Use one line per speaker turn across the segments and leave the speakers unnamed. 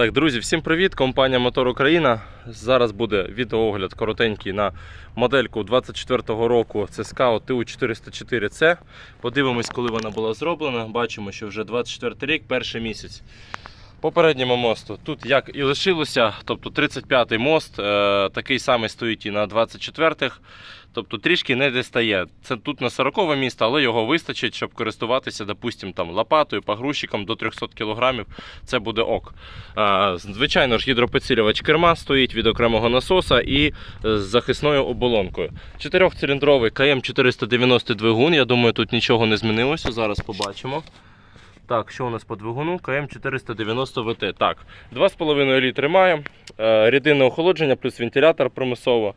Так, друзі, всім привіт! Компанія Мотор Україна. Зараз буде відеоогляд коротенький на модельку 24-го року. Це Scout TU404C. Подивимось, коли вона була зроблена. Бачимо, що вже 24 рік, перший місяць. Попередньому мосту тут як і лишилося, тобто 35-й мост, е, такий самий стоїть і на 24-х. Тобто трішки не дістає. Це тут на 40 місто, але його вистачить, щоб користуватися, допустим, там лопатою, погрузчиком до 300 кг. Це буде ок. А, звичайно ж, гідропідсилювач керма стоїть від окремого насоса і е, з захисною оболонкою. Чотирьохциліндровий КМ490 двигун. Я думаю, тут нічого не змінилося. Зараз побачимо. Так, що у нас по двигуну? КМ490 ВТ. Так, 2,5 літри має. Е, Рідинне охолодження плюс вентилятор примусово.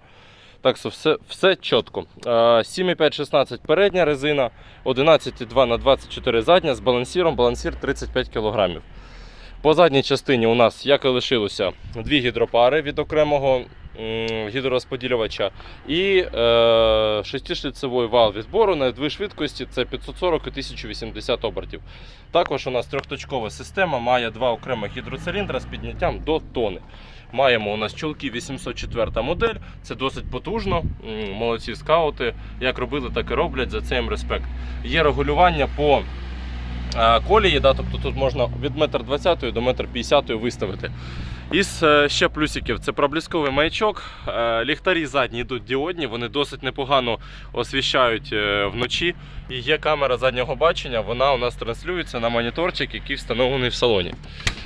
Так все, все чітко. Е, 7,5-16 передня резина, 11,2 на 24 задня з балансіром, балансір 35 кг. По задній частині у нас, як і лишилося, дві гідропари від окремого гідророзподілювача і е, шестишліцевий вал відбору на дві швидкості це 540 і 1080 обертів. Також у нас трьохточкова система має два окремих гідроциліндра з підняттям до тони. Маємо у нас чолки 804 модель, це досить потужно. Молодці скаути. Як робили, так і роблять. За це їм респект. Є регулювання по колії, да, тобто тут можна від 1,20 м до 1,50 м виставити. Із е, ще плюсиків це проблісковий маячок. Е, Ліхтарі задні йдуть діодні, вони досить непогано освіщають е, вночі. І є камера заднього бачення, вона у нас транслюється на моніторчик, який встановлений в салоні.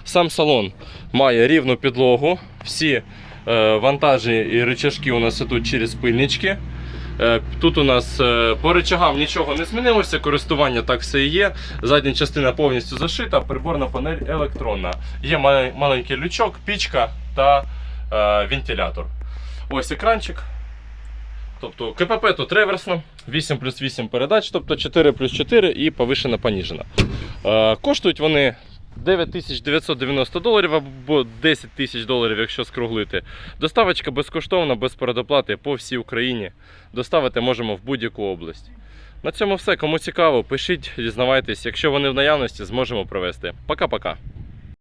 Сам салон має рівну підлогу. Всі е, вантажі і рычажки у нас ідуть через пильнички. Е, Тут у нас е, по рычагам нічого не змінилося, користування так все і є. Задня частина повністю зашита, приборна панель електронна. Є маленький лючок, пічка та е, вентилятор. Ось екранчик. Тобто КПП тут реверсно, 8 плюс 8 передач, тобто 4 плюс 4 і повишена поніжена. Коштують вони 9990 доларів або 10 тисяч доларів, якщо скруглити. Доставочка безкоштовна, без передоплати по всій Україні. Доставити можемо в будь-яку область. На цьому все. Кому цікаво, пишіть, дізнавайтесь. Якщо вони в наявності, зможемо провести. Пока-пока.